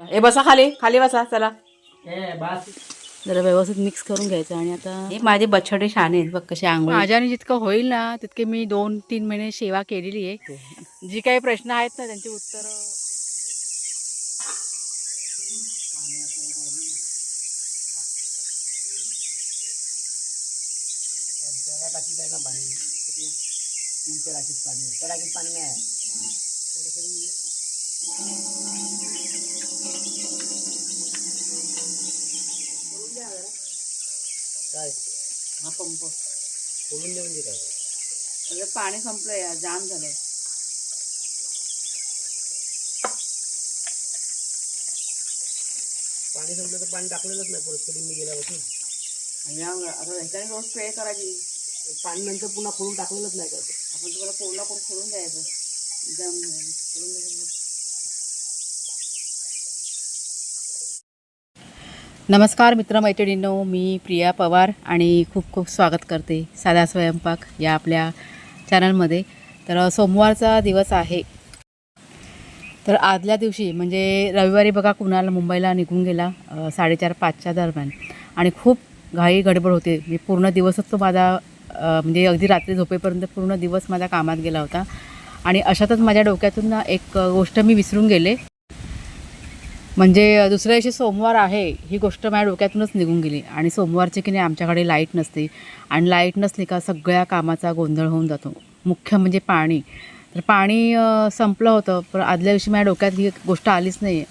हे बसा खाली खाली बसा चला. बास. जरा व्यवस्थित मिक्स करून घ्यायचं आणि आता हे माझे बछडे शाणे आहेत बघ कसे आंघोळ. माझ्याने जितकं होईल ना तितके मी दोन तीन महिने सेवा केलेली आहे. जी काही प्रश्न आहेत ना त्यांची उत्तर. त्या टाकीत आहे ना पाणी टाकीत पाणी आहे. त्या टाकीत पाणी नाही काय? हा पंप. खोलून दे म्हणजे काय? पाणी संपलंय जाम झालंय. पाणी संपलं तर पाणी टाकलेलंच नाही परत कधी मी गेल्यापासून. आणि या- आता ह्याच्याने रोज स्प्रे करायची. पाणी नंतर पुन्हा खोलून टाकलेलंच नाही का. आपण तुम्हाला पोळला कोण खोलून द्यायचं. जाम झालं. खोलून द्यायचं. नमस्कार मित्रमैत्रिणींनो मी प्रिया पवार आणि खूप खूप स्वागत करते साधा स्वयंपाक या आपल्या चॅनलमध्ये. तर सोमवारचा दिवस आहे. तर आदल्या दिवशी म्हणजे रविवारी बघा कुणाला मुंबईला निघून गेला साडेचार पाचच्या दरम्यान. आणि खूप घाई गडबड होते. मी पूर्ण दिवसच तो माझा म्हणजे अगदी रात्री झोपेपर्यंत पूर्ण दिवस माझ्या कामात गेला होता. आणि अशातच माझ्या डोक्यातून ना एक गोष्ट मी विसरून गेले. म्हणजे दुसऱ्या दिवशी सोमवार आहे ही गोष्ट माझ्या डोक्यातूनच निघून गेली. आणि सोमवारची की नाही आमच्याकडे लाइट नसते. आणि लाइट नसली का सगळ्या कामाचा गोंधळ होऊन जातो. मुख्य म्हणजे पाणी. तर पाणी संपलं होतं पण आदल्या दिवशी माझ्या डोक्यात ही गोष्ट आलीच नाही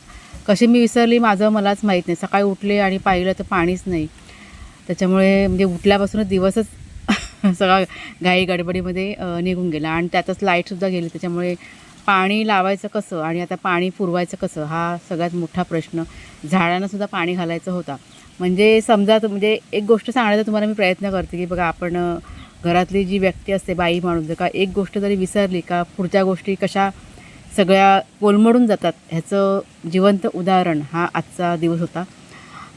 कशी मी विसरली माझं मलाच माहीत नाही. सकाळी उठले आणि पाहिलं तर पाणीच नाही. त्याच्यामुळे म्हणजे उठल्यापासूनच दिवसच सगळा घाई गडबडीमध्ये निघून गेला. आणि त्यातच लाईटसुद्धा गेली. त्याच्यामुळे पाणी लावायचं कसं आणि आता पाणी पुरवायचं कसं? हा सगळ्यात मोठा प्रश्न. झाडांनासुद्धा पाणी घालायचं होता. म्हणजे समजा तर म्हणजे एक गोष्ट सांगण्याचा तुम्हाला मी प्रयत्न करते की बघा आपण घरातली जी व्यक्ती असते बाई माणूस जर का एक गोष्ट जरी विसरली का पुढच्या गोष्टी कशा सगळ्या कोलमडून जातात ह्याचं जिवंत उदाहरण हा आजचा दिवस होता.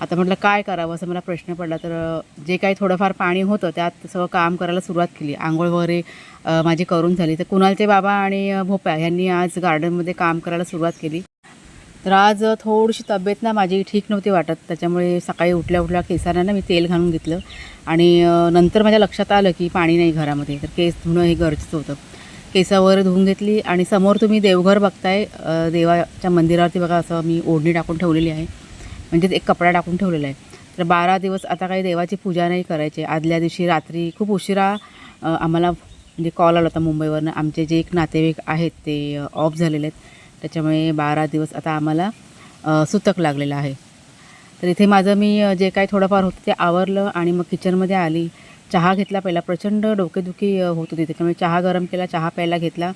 आता म्हटलं काय करावं? असं मला प्रश्न पडला. तर जे काही थोडंफार पाणी होतं त्यात सगळं काम करायला सुरुवात केली. आंघोळ वगैरे माझी करून झाली. तर कुणालचे बाबा आणि भोप्या ह्यांनी आज गार्डनमध्ये काम करायला सुरुवात केली. तर आज थोडीशी तब्येत ना माझी ठीक नव्हती वाटत. त्याच्यामुळे सकाळी उठल्या उठल्या केसांना ना मी तेल घालून घेतलं. आणि नंतर माझ्या लक्षात आलं की पाणी नाही घरामध्ये. तर केस धुणं हे गरजेचं होतं. केस वगैरे धुवून घेतली. आणि समोर तुम्ही देवघर बघताय देवाच्या मंदिरावरती बघा असं मी ओढणी टाकून ठेवलेली आहे. म्हणजेच एक कपडा टाकून ठेवलेला आहे. तर बारा दिवस आता काही देवाची पूजा नाही करायची. आदल्या दिवशी रात्री खूप उशिरा आम्हाला म्हणजे कॉल आला होता मुंबईवरनं. आमचे जे एक नातेवाईक आहेत ते ऑफ झालेले आहेत. त्याच्यामुळे बारा दिवस आता आम्हाला सुतक लागलेलं आहे. तर इथे माझं मी जे काही थोडंफार होतं ते आवरलं आणि मग किचनमध्ये आली. चहा घेतला पहिला. प्रचंड डोकेदुखी होत होती. त्याच्यामुळे चहा गरम केला चहा प्यायला घेतला.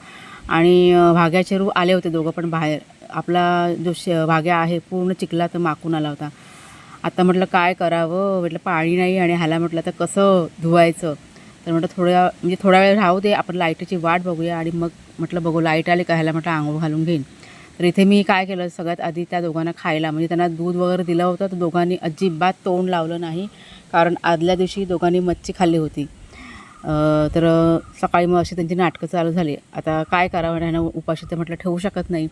आणि भाग्याचेरू आले होते दोघं पण बाहेर. आपला जो श भाग्या आहे पूर्ण चिखला तर माकून आला होता. आता म्हटलं काय करावं? म्हटलं पाणी नाही आणि ह्याला म्हटलं तर कसं धुवायचं? तर म्हटलं थोड्या म्हणजे थोडा वेळ राहू दे आपण लाईटीची वाट बघूया आणि मग म्हटलं बघू लाइट आली का ह्याला म्हटलं आंघोळ घालून घेईन. तर इथे मी काय केलं सगळ्यात आधी त्या दोघांना खायला म्हणजे त्यांना दूध वगैरे दिलं होतं तर दोघांनी अजिबात तोंड लावलं नाही कारण आदल्या दिवशी दोघांनी मच्छी खाल्ली होती. तर सकाळी मग अशी त्यांची नाटकं चालू झाली. आता काय करावं ह्यांना उपाशी तर म्हटलं ठेवू शकत नाही.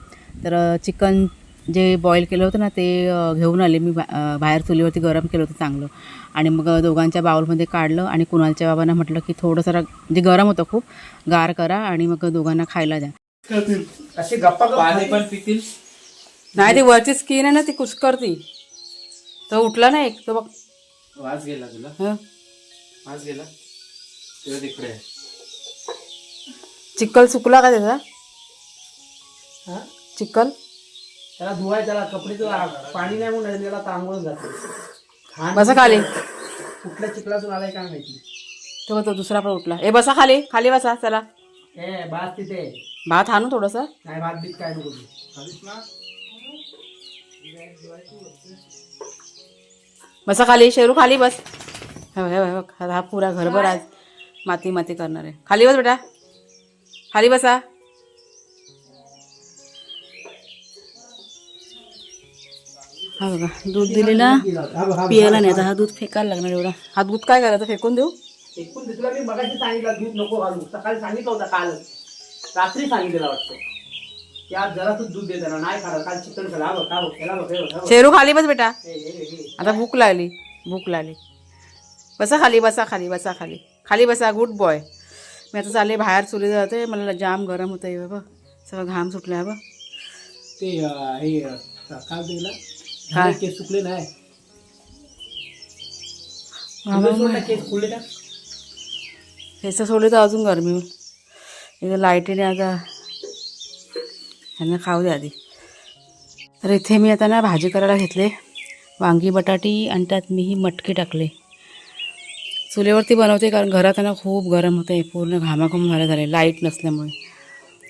तर चिकन जे बॉईल केलं होतं ना ते घेऊन आले मी बाहेर चुलीवरती गरम केलं होतं चांगलं. आणि मग दोघांच्या बाउलमध्ये काढलं आणि कुणालच्या बाबांना म्हटलं की थोडं जरा म्हणजे गरम होतं खूप गार करा आणि मग दोघांना खायला द्या. असे गप्पा पाणी पण पितील. नाही ती वरची स्किन आहे ना ती कुसकरती तो उठला ना एक तो बघ. वास गेला तुला? हं. वास गेला? तिकडे. चिक्कल सुकला का त्याचा? हा? चिक्कल त्याला धुवाय त्याला कपडे तो आ- पाणी नाही म्हणून त्याला तांबून जातो बसा खाली. कुठल्या चिखलातून आलाय काय माहिती? तो तो दुसरा पण उठला. ए बसा खाली. खाली बसा चला. हे बास तिथे. भात आणू थोडंसं. नाही भात बीत काय नको तू. बसा खाली. शेरू खाली बस. हे बघ, हे बघ, हे बघ. हा पुरा घरभर आज. माती माती करणार. आहे खाली बस बेटा. खाली बसा. हा बघा दूध दिले ना. पियाला नाही आता हा दूध फेकायला लागणार एवढा. हा दूध काय करायचं? फेकून देऊ? एकूण तुला मी मगाशी सांगितलं दूध नको घालू. सकाळी सांगितलं होतं काल. रात्री सांगितलेलं वाटतं. त्या जरा तू दूध दे त्याला नाही खाणार. काल चिकन खाला बघ बघ त्याला बघ बघ, बघ. शेरू खाली बस बेटा. आता भूक लागली भूक लागली. बसा खाली बसा खाली बसा खाली. खाली बसा गुड बॉय. मी आता चालले बाहेर चुली जाते. मला जाम गरम होतं आहे बाबा सगळं घाम सुटला आहे बा ते हे अं, काय दिलं काय? केस सुकले नाही. ना, केस सोडलं तर अजून गरमी होईल. इथं लाईटीने आता. ह्यांना खाऊ दे आधी. तर इथे मी आता ना भाजी करायला घेतले. वांगी बटाटी आणि त्यात मी ही मटकी टाकले. चुलीवरती बनवते कारण घरात त्यांना खूप गरम होतं आहे पूर्ण घामाघूम झाले झाले लाइट नसल्यामुळे.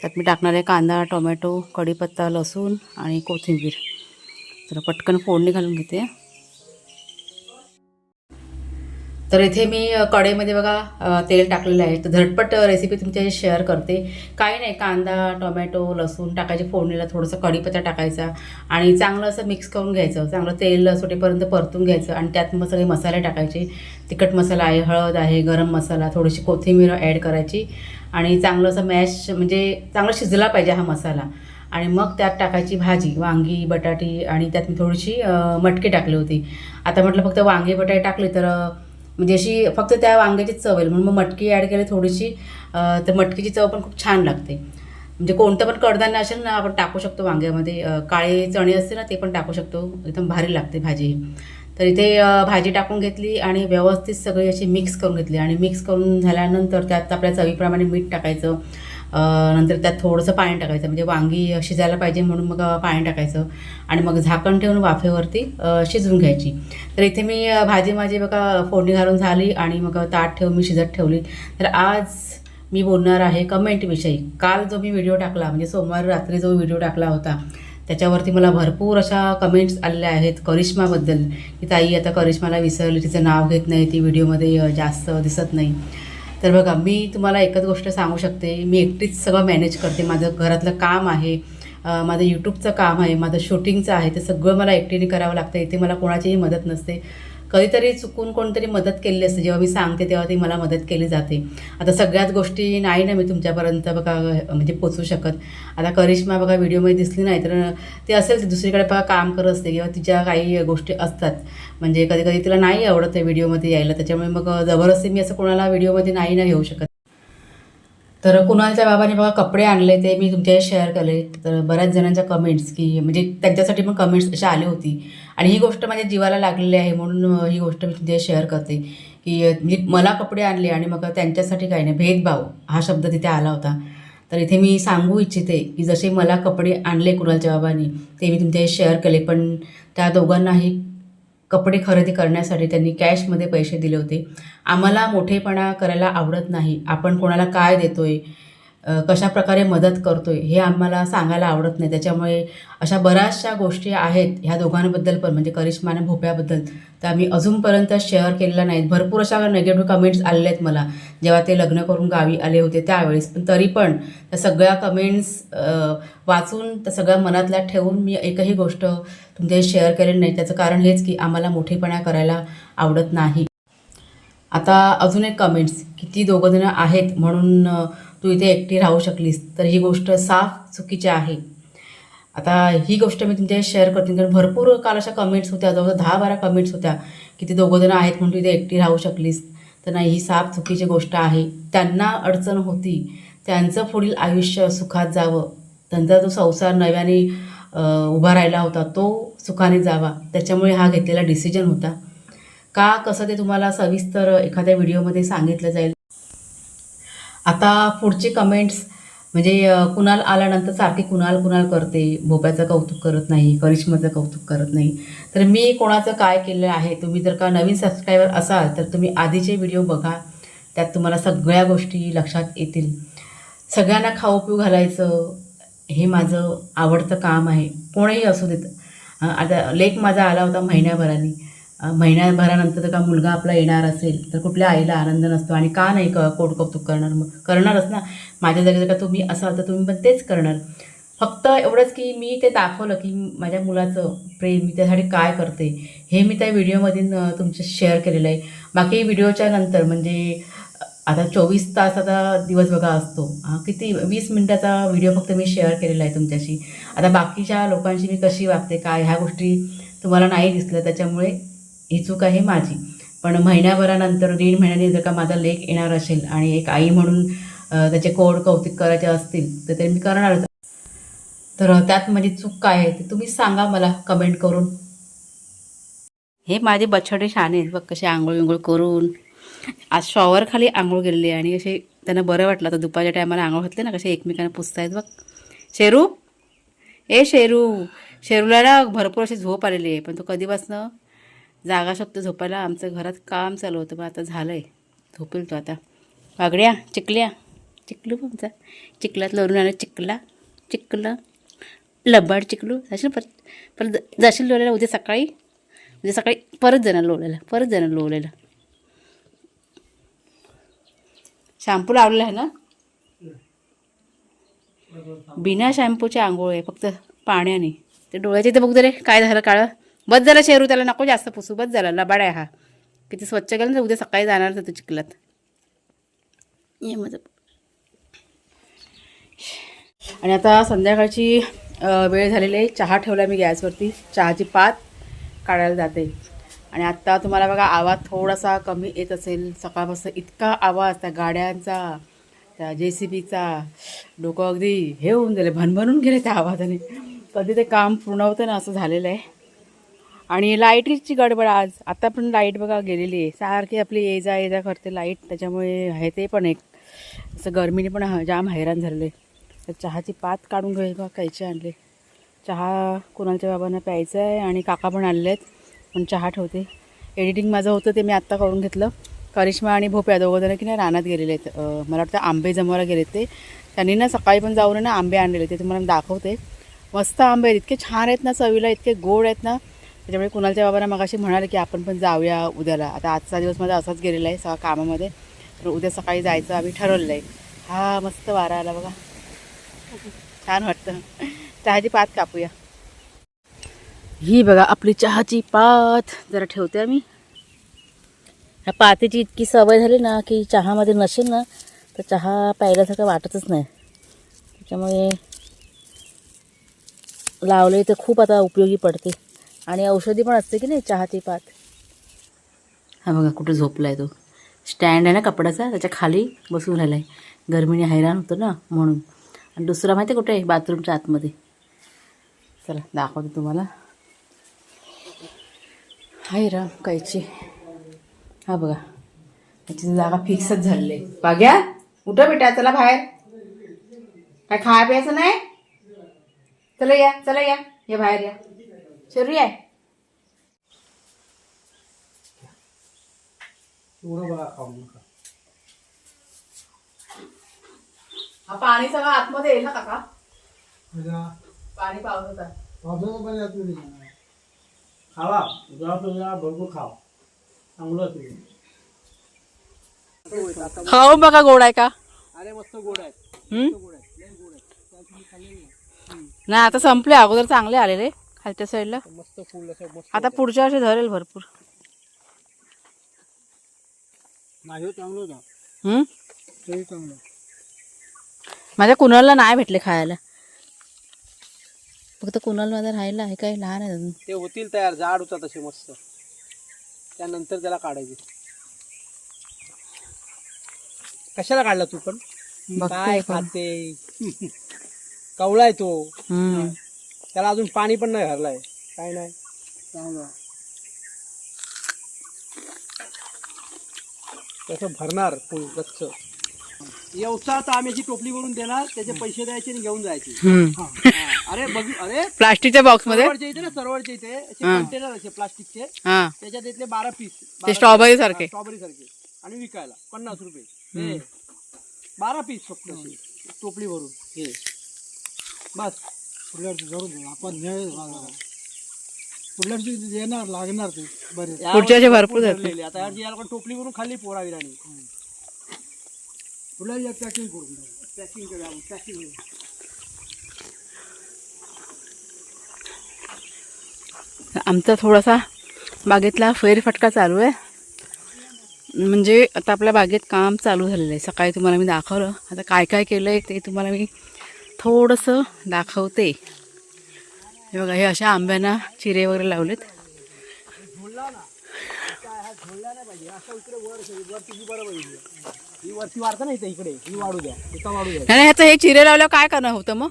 त्यात मी टाकणार आहे कांदा टोमॅटो कढीपत्ता लसूण आणि कोथिंबीर. तर पटकन फोडणी घालून घेते. तर इथे मी कडेमध्ये कढईमध्ये बघा तेल टाकलेलं आहे. तर झटपट रेसिपी तुमच्याशी शेअर करते. काही नाही कांदा टोमॅटो लसूण टाकायचे फोडणीला थोडंसं कढीपत्ता टाकायचा आणि चांगलं असं मिक्स करून घ्यायचं. चांगलं तेल सुटेपर्यंत परतून घ्यायचं आणि त्यात मग सगळे मसाले टाकायचे. तिखट मसाला आहे हळद आहे गरम मसाला थोडीशी कोथिंबीर ॲड करायची आणि चांगलं असं मॅश म्हणजे चांगलं शिजला पाहिजे हा मसाला. आणि मग त्यात टाकायची भाजी वांगी बटाटी आणि त्यात मी थोडीशी मटके मटकी टाकली होती. आता म्हटलं फक्त वांगी बटाटे टाकले तर म्हणजे अशी फक्त त्या वांग्याची चव येईल म्हणून मग मटकी ॲड केली थोडीशी तर मटकीची चव पण खूप छान लागते. म्हणजे कोणतं पण कडधान्य असेल ना आपण टाकू शकतो वांग्यामध्ये. काळे चणे असते ना ते पण टाकू शकतो. एकदम भारी लागते भाजी. ही. तर इथे भाजी टाकून घेतली आणि व्यवस्थित सगळी अशी मिक्स करून घेतली. आणि मिक्स करून झाल्यानंतर त्यात आपल्या चवीप्रमाणे मीठ टाकायचं. नंतर त्यात थोडंसं पाणी टाकायचं म्हणजे वांगी शिजायला पाहिजे म्हणून मग पाणी टाकायचं आणि मग झाकण ठेवून वाफेवरती शिजवून घ्यायची. तर इथे मी भाजी माझी बघा फोडणी घालून झाली आणि मग ताट ठेवून मी शिजत ठेवली. तर आज मी बोलणार आहे कमेंटविषयी काल जो मी व्हिडिओ टाकला म्हणजे सोमवार रात्री जो व्हिडिओ टाकला होता त्याच्यावरती मला भरपूर अशा कमेंट्स आलेल्या आहेत करिश्माबद्दल की ताई आता करिश्माला विसरली तिचं नाव घेत नाही ती व्हिडिओमध्ये जास्त दिसत नाही. तर बघा मी तुम्हाला एकच गोष्ट सांगू शकते. मी एकटीच सगळं मॅनेज करते. माझं घरातलं काम आहे माझं यूट्यूबचं काम आहे माझं शूटिंगचं आहे ते सगळं मला एकटीने करावं लागतं. इथे मला कोणाचीही मदत नसते. कधीतरी चुकून कोणतरी मदत केली असते. जेव्हा मी सांगते तेव्हा ती मला मदत केली जाते. आता सगळ्याच गोष्टी नाही ना मी तुमच्यापर्यंत बघा म्हणजे पोचू शकत. आता करिश्मा बघा व्हिडिओमध्ये दिसली नाही तर ती असेल ती दुसरीकडे बघा काम करत असते किंवा तिच्या काही गोष्टी असतात. म्हणजे कधी कधी तिला नाही आवडत त्या व्हिडिओमध्ये यायला. त्याच्यामुळे मग जबरदस्ती मी असं कोणाला व्हिडिओमध्ये नाही ना घेऊ शकत. तर कुणालच्या बाबाने बघा कपडे आणले ते मी तुमच्याशी शेअर केले. तर बऱ्याच जणांच्या कमेंट्स की म्हणजे त्यांच्यासाठी पण कमेंट्स अशा आली होती. आणि ही गोष्ट माझ्या जीवाला लागलेली आहे म्हणून ही गोष्ट मी तुमच्याशी शेअर करते. की म्हणजे मला कपडे आणले आणि मग त्यांच्यासाठी काही नाही भेदभाव हा शब्द तिथे आला होता. तर इथे मी सांगू इच्छिते की जसे मला कपडे आणले कुणालच्या बाबांनी ते मी तुमच्याशी शेअर केले. पण त्या दोघांनाही कपडे खरेदी करण्यासाठी त्यांनी कॅशमध्ये पैसे दिले होते. आम्हाला मोठेपणा करायला आवडत नाही. आपण कोणाला काय देतोय? आहे कशा प्रकारे मदत करतोय हे आम्हाला सांगायला आवडत नाही. त्याच्यामुळे अशा बऱ्याचशा गोष्टी आहेत ह्या दोघांबद्दल पण म्हणजे करिश्मा आणि भोप्याबद्दल तर आम्ही अजूनपर्यंत शेअर केलेल्या नाहीत. भरपूर अशा निगेटिव्ह कमेंट्स आलेल्या आहेत मला. जेव्हा ते लग्न करून गावी आले होते त्यावेळेस. पण तरी पण त्या सगळ्या कमेंट्स वाचून त्या सगळ्या मनातल्या ठेवून मी एकही गोष्ट तुमच्याशी शेअर केलेली नाही. त्याचं कारण हेच की आम्हाला मोठेपणा करायला आवडत नाही. आता अजून एक कमेंट्स की ती आहेत म्हणून तू इथे एकटी राहू शकलीस. तर ही गोष्ट साफ चुकीची आहे. आता ही गोष्ट मी तुमच्या शेअर करते. कारण भरपूर काल अशा कमेंट्स होत्या. जवळजवळ दहा बारा कमेंट्स होत्या की ती दोघं जणं आहेत म्हणून तू इथे एकटी राहू शकलीस. तर नाही ही साफ चुकीची गोष्ट आहे. त्यांना अडचण होती. त्यांचं पुढील आयुष्य सुखात जावं. त्यांचा जो संसार नव्याने उभा राहिला होता तो सुखाने जावा. त्याच्यामुळे हा घेतलेला डिसिजन होता. का कसं ते तुम्हाला सविस्तर एखाद्या व्हिडिओमध्ये सांगितलं जाईल? आता पुढचे कमेंट्स म्हणजे कुणाल आल्यानंतर सारखी कुणाल कुणाल करते भोप्याचं कौतुक करत नाही करिश्माचं कौतुक करत नाही. तर मी कोणाचं काय केलं आहे तुम्ही जर का नवीन सबस्क्रायबर असाल तर तुम्ही आधीचे व्हिडिओ बघा. त्यात तुम्हाला सगळ्या गोष्टी लक्षात येतील. सगळ्यांना खाऊ पिऊ घालायचं हे माझं आवडतं काम आहे. कोणीही असू देत. आता लेख माझा आला होता महिन्याभराने. महिन्याभरानंतर जर का मुलगा आपला येणार असेल तर कुठल्या आईला आनंद नसतो आणि का नाही क कोट कौतुक करणार मग? करणारच ना. माझ्या जागी जर का तुम्ही असाल तर तुम्ही पण तेच करणार. फक्त एवढंच की मी ते दाखवलं की माझ्या मुलाचं प्रेम मी त्यासाठी काय करते हे मी त्या व्हिडिओमधून तुमच्या शेअर केलेलं आहे. बाकी व्हिडिओच्या नंतर म्हणजे आता चोवीस तास आता दिवस बघा असतो. हा किती वीस मिनटाचा व्हिडिओ फक्त मी शेअर केलेला आहे तुमच्याशी. आता बाकीच्या लोकांशी मी कशी वागते काय ह्या गोष्टी तुम्हाला नाही दिसल्या त्याच्यामुळे ही चूक आहे माझी. पण महिन्याभरानंतर दीड महिन्याने जर का माझा लेख येणार असेल आणि एक आई म्हणून त्याचे कोड कौतिक करायचे असतील तर ते मी करणारच तर त्यात माझी चूक काय आहे ते तुम्ही सांगा मला कमेंट करून. हे माझे बछडे छान आहेत बघ कसे आंघोळ विंघोळ करून. आज शॉवर खाली आंघोळ गेलेली आहे आणि असे त्यांना बरं वाटलं. आता दुपारच्या टायमाला आंघोळ घातले ना कसे एकमेकांना पुसतायत बघ. शेरू? ए शेरू. शेरूला ना भरपूर अशी झोप आलेली आहे पण तो कधीपासनं जागा शकतो झोपायला. आमचं घरात काम चालू होतं पण आता झालं आहे झोपेल तो आता. वागड्या चिकल्या. चिकलू आमचा चिखलात लोरून आलं चिकला चिकलं लबाड चिकलू जाशील परत? परत जाशील लोल्याला उद्या सकाळी? उद्या सकाळी परत जाणार लोल्याला परत जाणार लोल्याला शॅम्पू लावलेला आहे ना? बिना शॅम्पूची आंघोळ आहे फक्त पाण्याने. ते डोळ्याचे इथे बघू रे काय झालं काळं? बस झालं शेरू त्याला नको जास्त पुसू बस झालं. लबाड आहे हा. किती स्वच्छ केलं ना उद्या सकाळी जाणार तर चिखलात. ये माझं. आणि आता संध्याकाळची वेळ झालेली आहे. चहा ठेवला मी गॅसवरती. चहाची पात काढायला जाते. आणि आत्ता तुम्हाला बघा आवाज थोडासा कमी येत असेल. सकाळपासून इतका आवाज त्या गाड्यांचा त्या जे सी बीचा डोकं अगदी हे होऊन गेले भनभनून गेले त्या आवाजाने. कधी ते काम पूर्ण होतं ना असं झालेलं आहे. आणि लाईटीची गडबड आज. आता पण लाइट बघा गेलेली आहे. सारखी आपली ये जा ये जा करते लाइट. त्याच्यामुळे आहे ते पण एक. असं गरमीने पण जाम हैराण झालेलं. आहे तर चहाची पात काढून घे बघा कायचे आणले. चहा कोणाच्या बाबांना प्यायचं आहे आणि काका पण आणले आहेत पण चहा ठेवते. एडिटिंग माझं होतं ते मी आत्ता करून घेतलं. करिश्मा आणि भोप्या दोघंजण की नाही रानात गेलेले आहेत. मला वाटतं आंबे जमवायला गेले ते. त्यांनी ना सकाळी पण जाऊन ना आंबे आणलेले ते तुम्हाला दाखवते. मस्त आंबे आहेत. इतके छान आहेत ना चवीला इतके गोड आहेत ना. त्याच्यामुळे कुणालच्या बाबांना मगाशी म्हणाले की आपण पण जाऊया उद्याला. आता आजचा दिवस माझा असाच गेलेला आहे सगळ्या कामामध्ये. तर उद्या सकाळी जायचं आम्ही ठरवलेलं आहे हा मस्त वारा आला बघा. छान वाटतं. चहाची पात कापूया. ही बघा आपली चहाची पात. जरा ठेवते आम्ही. ह्या पातेची इतकी सवय झाली ना की चहामध्ये नसेल ना तर चहा प्यायल्यासारखं वाटतच नाही. त्याच्यामुळे लावले तर खूप आता उपयोगी पडते. आणि औषधी पण असते की नाही? चहाची पात. हा बघा कुठं झोपला आहे तो. स्टँड आहे ना कपड्याचा त्याच्याखाली बसून राहिला आहे गरमीने हैराण होतं ना म्हणून. आणि दुसरा माहिती आहे कुठे आहे? बाथरूमच्या आतमध्ये. चला दाखवते तुम्हाला. हाय रा कायची हा बघा त्याची जागा फिक्सच झालेली आहे. बाग्या उठं बेटा चला बाहेर. काय खाया प्यायचं नाही? चला या चला या. या बाहेर या. शरू या एवढं बघा खाऊ नका हा पाणी सगळं आतमध्ये येईल ना काका पाणी पावसाचा पावसाचं पाणी आतमध्ये जाणार. खावा भरपूर खाव चांगलं तुम्ही बघा गोड आहे का अरे मस्त गोड आहे हम्म? आहे आहे आहे. नाही आता संपले अगोदर चांगले आलेले खालच्या साईडला मस्त फुल असं मस्त आता पुढच्या वर्षी धरेल भरपूर. माझं चांगलं होतं. हम्म? तेही चांगलं. माझ्या कुणालला नाही भेटले खायला. फक्त कुणाल माझा राहिला आहे काय लहान आहे अजून. ते होतील तयार जाड होता तसे मस्त. त्यानंतर त्याला काढायचे. कशाला काढला तू पण? काय पण. खाते? कवळा आहे तो. हम्म. त्याला अजून पाणी पण नाही भरलाय काय नाही. त्याचं भरणार फुल गच्च येवचा तर आम्ही टोपली भरून देणार त्याचे पैसे द्यायचे आणि घेऊन जायचे. हा, हा. अरे बघ अरे. प्लास्टिकच्या बॉक्समध्ये सरोवरच्या इथे ना इथे. असे हा. कंटेनर असे प्लास्टिकचे. हा. त्याच्यात इथले बारा पीस ते स्ट्रॉबेरी सारखे. स्ट्रॉबेरी सारखे. आणि विकायला पन्नास रुपये. हे. बारा पीस फक्त असे, टोपली भरून. हे. बस. आपण पुढल्याची येणार लागणार ते बरे भरपूर आता याची याला पण टोपली भरून खाल्ली पोराविराने. पुढल्या पॅकिंग करून पॅकिंग करूया पॅकिंग आमचा थोडासा बागेतला फेरफटका चालू आहे. म्हणजे आता आपल्या बागेत काम चालू झालेलं आहे. सकाळी तुम्हाला मी दाखवलं. आता काय काय केलं आहे ते तुम्हाला मी थोडंसं दाखवते. हे बघा हे अशा आंब्यांना चिरे वगैरे लावलेत. नाही ह्याचं हे चिरे लावल्यावर काय करणार होतं मग?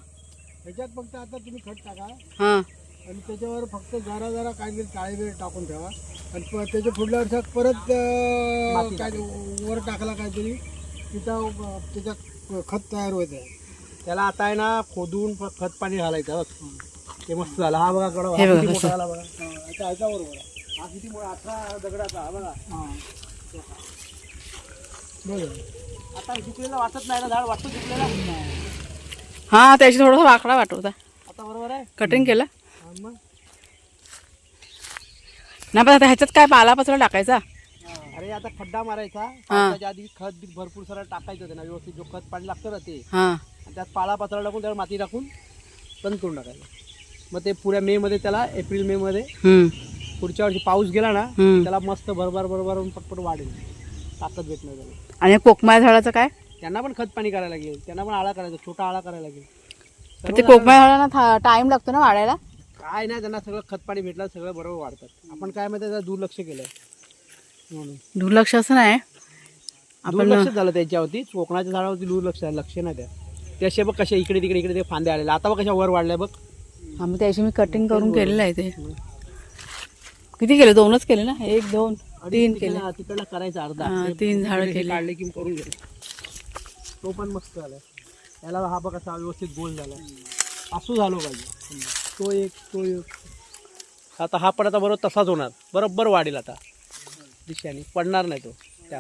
ह्याच्यात फक्त आता तुम्ही खत टाका. हां. आणि त्याच्यावर फक्त जरा जरा काहीतरी काळे वेळ टाकून ठेवा. आणि त्याच्या पुढल्या वर्षात परत काय वर टाकला काहीतरी तिथं त्याच्यात खत तयार होत आहे. त्याला आता आहे ना खोदून खत पाणी घालायचं बघ. ते मस्त झालं. हा बघा कडा हे बघा कसं. ह्याच्या बरोबर. हा किती मोठा अठरा दगडाचा हा बघा. बघा. आता वाटत नाही ना झाड वाटतं हां त्याची थोडंसं वाकडा वाटवता. आता बरोबर आहे? कटिंग केलं? हा, मग. नाही पण आता ह्याच्यात काय पालापाचोळा टाकायचा? अरे आता खड्डा मारायचा. पावसाच्या आधी खत बीत भरपूर सारं टाकायचं त्यांना व्यवस्थित जो खत पाणी लागतं ना ते. हां. आणि त्यात पाला पाचळा टाकून त्यावर माती टाकून बंद करून टाकायचं. मग ते पुढ्या मे मध्ये त्याला एप्रिल मे मध्ये पुढच्या वर्षी पाऊस गेला ना. त्याला मस्त भरभर भरभर पटपट वाढेल. ताकद भेटणार त्याला. आणि कोकमाया झाडाचं काय? त्यांना पण खत पाणी करायला लागेल. त्यांना पण आळा करायचा छोटा आळा करायला लागेल. ते कोकमाया झाडांना टाइम लागतो ना वाढायला? काय नाही त्यांना सगळं खत पाणी भेटलं सगळं बरोबर वाढतात. आपण काय माहिती त्याचं दुर्लक्ष केलंय. म्हणून. दुर्लक्ष असं नाही. आपण दुर्लक्ष झालं त्याच्यावरती. कोकणाच्या झाडावरती दुर्लक्ष आहे लक्ष नाही द्या ते असे बघ कशा इकडे तिकडे इकडे ते फांदे आलेले. आता बघ कशा वर वाढल्या बघ. हा मग त्याशी मी कटिंग करून केलेलं आहे ते. किती केले? दोनच केले ना? एक दोन तीन केले. तिकडला करायचा अर्धा. तीन झाडं केली. काढले की करून घे तो पण मस्त झाला. याला हा बघ असा व्यवस्थित गोल झाला. असू झालो पाहिजे. तो एक तो एक. आता हा पण आता बरोबर तसाच होणार. बरोबर वाढेल आता. दिशाने. पडणार नाही तो. त्या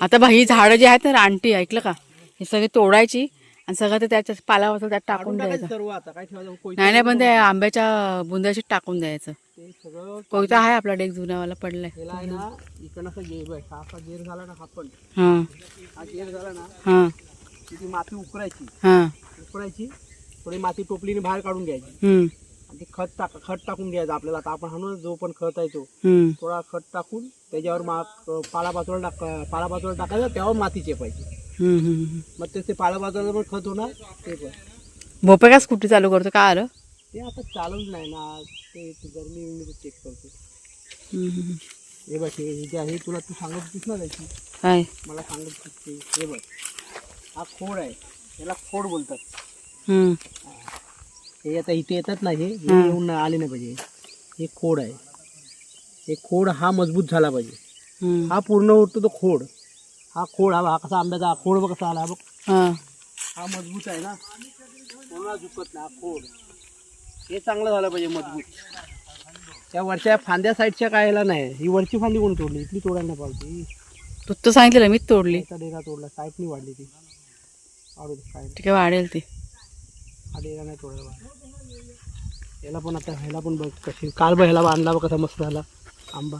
आता बा ही झाडं जी आहेत ना रानटी ऐकलं का? हे सगळे तोडायची आणि सगळं ते त्याच्या पालावर त्यात टाकून द्यायचं. टाकायचं सर्व आता काय ठेवायचं? कोयता नाही नाही पण ते आंब्याच्या बुंदाशी टाकून द्यायचं. ते सगळं कोयता आहे आपला डेक जुनावाला पडलाय. त्याला आहे ना इकडनं असं गे बघ हा असा गेर झाला ना हा पण. हां. हा गेर झाला ना हां. की ती माती उकरायची. हां. उकरायची थोडी माती टोपलीने बाहेर काढून घ्यायची. हम्म, आणि ती खत टाक खत टाकून घ्यायचं आपल्याला. आता आपण हाणून जो पण खत आहे तो. हम्म, थोडा खत टाकून त्याच्यावर मा पाला पाचोळा टाक पाला पाचोळा टाकायचा तेव्हा माती चेपायची. मग ते ते पाला पाचोळा पण खत होणार? ते पण. भोपे का स्कूटी चालू करतो का आलं? ते आता चालूच नाही ना. ते ते गरमी विरमी चेक करतो. हे बघ हे हे जे आहे तुला तू सांगत होतीस ना त्याची? काय? मला सांगत होतीस ते. हे बघ. हा खोड आहे. त्याला खोड बोलतात. हम्म, हे आता इथे येतात ना हे हे येऊन आले नाही पाहिजे. हे खोड आहे. हे खोड हा मजबूत झाला पाहिजे. हम्म. हा पूर्ण होतो तो खोड. हा खोड हा कसा आंब्याचा हा खोड बघ कसा आला हा बघ. हां. हा मजबूत आहे ना. कोणाला झुकत नाही हा खोड. हे चांगलं झालं पाहिजे मजबूत. त्या वरच्या फांद्या साईडच्या कायला नाही. ही वरची फांदी कोण तोडली? इथली तोडायला पाहिजे तू तर सांगितलं मीच तोडली. याचा डेरा तोडला साईडनी वाढली ती. वाढू दे काय. ठीक आहे वाढेल ती. हा डेरा नाही तोडायला पाहिजे. याला पण आता ह्याला पण बघ कशी काल बघ ह्याला आणला बघ कसा मस्त झाला. आंबा.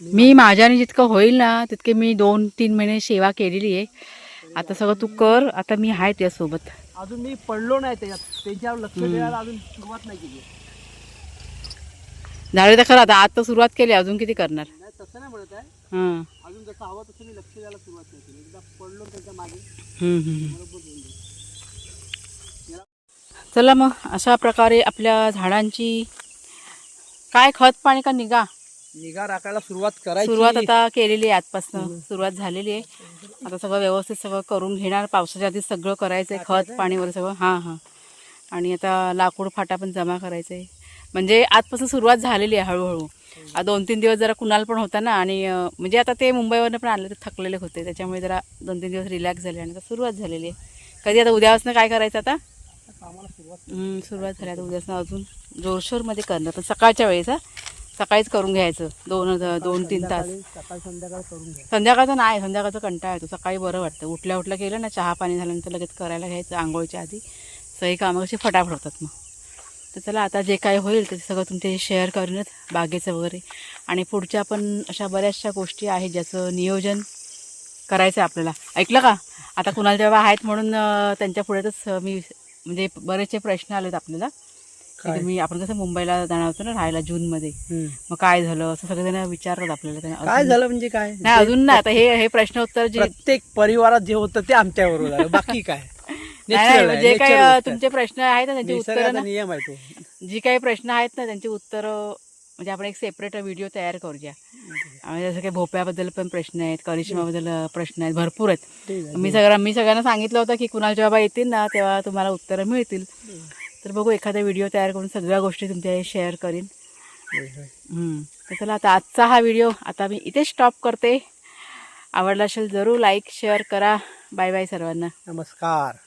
मी माझ्याने जितकं होईल ना तितके मी दोन तीन महिने सेवा केलेली आहे. आता सगळं तू कर आता मी आहे त्यासोबत. अजून मी पडलो नाही त्याच्यात. त्यांच्यावर लक्ष द्यायला अजून सुरुवात नाही केली. झाले तर खरं आता आता सुरुवात केली अजून किती करणार? नाही तसं नाही म्हणत आहे. हां. अजून जसं हवं तसं मी लक्ष द्यायला सुरुवात नाही केली. एकदा पडलो त्याच्यामागे हम्म, हम्म. बरोबर होऊन जाईल. चला मग अशा प्रकारे आपल्या झाडांची काय खत पाणी का निगा? निगा राखायला सुरुवात करायची. सुरुवात आता केलेली आहे आजपासून. सुरुवात झालेली आहे. आता सगळं व्यवस्थित सगळं करून घेणार. पावसाच्या आधी सगळं करायचं आहे. खत पाणी वगैरे सगळं. हां हां. आणि आता लाकूड फाटा पण जमा करायचं आहे. म्हणजे आजपासून सुरुवात झालेली आहे हळूहळू. दोन तीन दिवस जरा कुणाल पण होता ना आणि म्हणजे आता ते मुंबईवरनं पण आले ते थकलेले होते. त्याच्यामुळे जरा दोन तीन दिवस रिलॅक्स झाले आणि आता सुरुवात झालेली आहे. कधी आता उद्यापासून काय करायचं आता? सुरुवात झाली. आता उद्यापासून अजून जोरशोरमध्ये करणार. पण सकाळच्या वेळेस हा. सकाळीच करून घ्यायचं. दोन दोन तीन तास. सकाळ संध्याकाळ करून घ्या संध्याकाळचं नाही संध्याकाळचं कंटाळा येतो. सकाळी बरं वाटतं. उठल्या उठल्या केलं ना चहा पाणी झाल्यानंतर लगेच करायला घ्यायचं आंघोळीच्या आधी. सगळी कामं कशी फटाफट होतात मग. तर चला आता जे काय होईल ते सगळं तुमचे शेअर करूनच बागेचं वगैरे. आणि पुढच्या पण अशा बऱ्याचशा गोष्टी आहेत ज्याचं नियोजन करायचं आहे आपल्याला. ऐकलं का? आता कुणाला जेव्हा आहेत म्हणून त्यांच्या पुढेच मी म्हणजे बरेचसे प्रश्न आलेत आपल्याला. तुम्ही आपण कसं मुंबईला जाणार होतो ना राहायला जूनमध्ये. हम्म. मग काय झालं? असं सगळेजण विचारतात आपल्याला त्यांना काय अजून- झालं म्हणजे काय? नाही अजून नाही. आता हे हे प्रश्न उत्तर जे प्रत्येक परिवारात जे होतं ते आमच्या बरोबर झालं बाकी काय? नाही, Natural नाही, आहे, जे काही natural अ, गोष्ट आहे. तुमचे प्रश्न आहेत ना त्यांची उत्तर निसर्गाचा नियम आहे तो. जी काही प्रश्न आहेत ना त्यांची उत्तर म्हणजे आपण एक सेपरेट व्हिडिओ तयार करूया. आणि जसं काही भोप्याबद्दल पण प्रश्न आहेत करिश्माबद्दल प्रश्न आहेत भरपूर आहेत. ठीक आहे. मी सगळं मी सगळ्यांना सांगितलं होतं की कुणाल जेव्हा येतील ना तेव्हा तुम्हाला उत्तरं मिळतील. तर बघू एखादा व्हिडिओ तयार करून सगळ्या गोष्टी तुमच्या शेअर करीन. तर चला आता आजचा हा व्हिडिओ आता मी इथे स्टॉप करते. आवडला असेल जरूर लाईक शेअर करा. बाय बाय सर्वांना. नमस्कार.